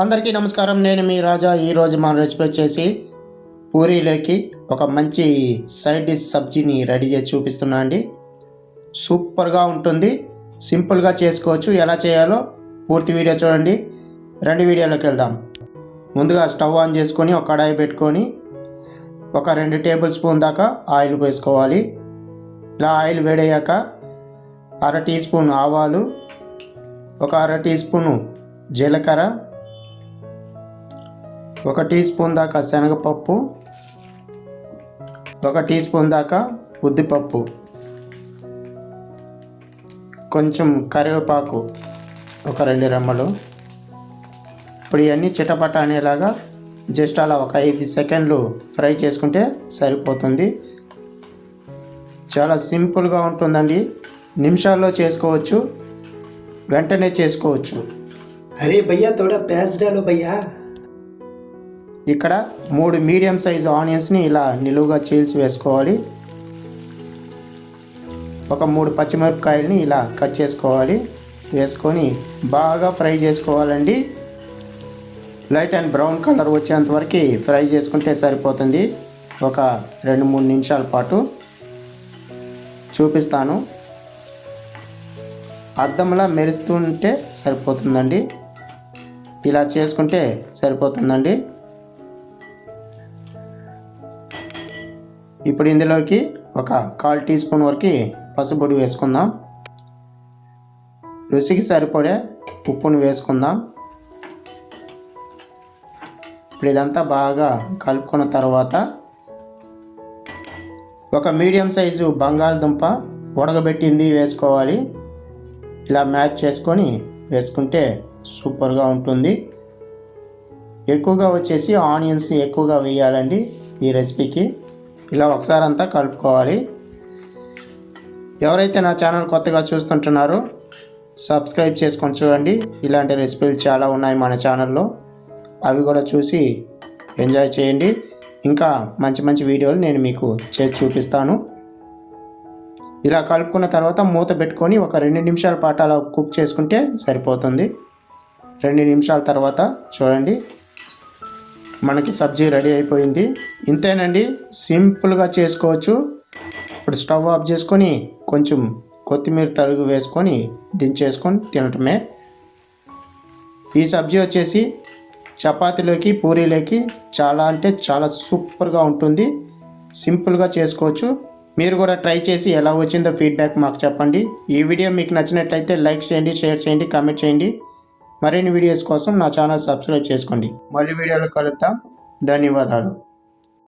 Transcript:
అందరికీ నమస్కారం. నేను మీ రాజా. ఈరోజు మనం రెసిపీ వచ్చేసి పూరీలోకి ఒక మంచి సైడ్ డిష్ సబ్జీని రెడీ చేసి చూపిస్తున్నా అండి. సూపర్గా ఉంటుంది. సింపుల్గా చేసుకోవచ్చు. ఎలా చేయాలో పూర్తి వీడియో చూడండి. రెండు వీడియోలోకి వెళ్దాం. ముందుగా స్టవ్ ఆన్ చేసుకొని ఒక కడాయి పెట్టుకొని ఒక రెండు టేబుల్ స్పూన్ దాకా ఆయిల్ వేసుకోవాలి ఇలా ఆయిల్ వేడయ్యాక అర టీ స్పూన్ ఆవాలు ఒక అర టీ స్పూను జీలకర్ర ఒక టీ స్పూన్ దాకా శనగపప్పు ఒక టీ స్పూన్ దాకా ఉద్దిపప్పు కొంచెం కరివేపాకు ఒక రెండు రెమ్మలు. ఇప్పుడు ఇవన్నీ చిటపట అనేలాగా జస్ట్ అలా ఒక ఐదు సెకండ్లు ఫ్రై చేసుకుంటే సరిపోతుంది. చాలా సింపుల్గా ఉంటుందండి. నిమిషాల్లో చేసుకోవచ్చు వెంటనే చేసుకోవచ్చు. అరే భయ్యా తోడ ప్యాస్డాలో భయ్యా. ఇక్కడ మూడు మీడియం సైజ్ ఆనియన్స్ని ఇలా నిలువుగా చీల్చి వేసుకోవాలి. ఒక మూడు పచ్చిమిరపకాయలని ఇలా కట్ చేసుకోవాలి. వేసుకొని బాగా ఫ్రై చేసుకోవాలండి. లైట్ అండ్ బ్రౌన్ కలర్ వచ్చేంత వరకు ఫ్రై చేసుకుంటే సరిపోతుంది. ఒక రెండు మూడు నిమిషాల పాటు చూపిస్తాను. అద్దంలా మెరుస్తుంటే సరిపోతుందండి. ఇలా చేసుకుంటే సరిపోతుందండి. ఇప్పుడు ఇందులోకి ఒక కాల్ టీ స్పూన్ వరకు పసుపొడి వేసుకుందాం. రుచికి సరిపడే ఉప్పును వేసుకుందాం. ఇప్పుడు ఇదంతా బాగా కలుపుకున్న తర్వాత ఒక మీడియం సైజు బంగాళదుంప ఉడకబెట్టింది వేసుకోవాలి. ఇలా మ్యాచ్ చేసుకొని వేసుకుంటే సూపర్గా ఉంటుంది. ఎక్కువగా వచ్చేసి ఆనియన్స్ ఎక్కువగా వేయాలండి ఈ రెసిపీకి. ఇలా ఒకసారి అంతా కలుపుకోవాలి. ఎవరైతే నా ఛానల్ కొత్తగా చూస్తుంటున్నారో సబ్స్క్రైబ్ చేసుకొని చూడండి. ఇలాంటి రెసిపీలు చాలా ఉన్నాయి మన ఛానల్లో. అవి కూడా చూసి ఎంజాయ్ చేయండి. ఇంకా మంచి మంచి వీడియోలు నేను మీకు చేసి చూపిస్తాను. ఇలా కలుపుకున్న తర్వాత మూత పెట్టుకొని ఒక రెండు నిమిషాల పాటు అలా కుక్ చేసుకుంటే సరిపోతుంది. రెండు నిమిషాల తర్వాత చూడండి. మనకి సబ్జీ రెడీ అయిపోయింది. ఇంతేనండి సింపుల్గా చేసుకోవచ్చు. ఇప్పుడు స్టవ్ ఆఫ్ చేసుకొని కొంచెం కొత్తిమీర తరుగు వేసుకొని దించేసుకొని తినటమే. ఈ సబ్జీ వచ్చేసి చపాతీలోకి పూరీలోకి చాలా అంటే చాలా సూపర్గా ఉంటుంది. సింపుల్గా చేసుకోవచ్చు. మీరు కూడా ట్రై చేసి ఎలా వచ్చిందో ఫీడ్బ్యాక్ మాకు చెప్పండి. ఈ వీడియో మీకు నచ్చినట్లయితే లైక్ చేయండి షేర్ చేయండి కామెంట్ చేయండి. మరిన్ని వీడియోస్ కోసం నా ఛానల్ సబ్స్క్రైబ్ చేసుకోండి. మళ్ళీ వీడియోలో కలుద్దాం. ధన్యవాదాలు.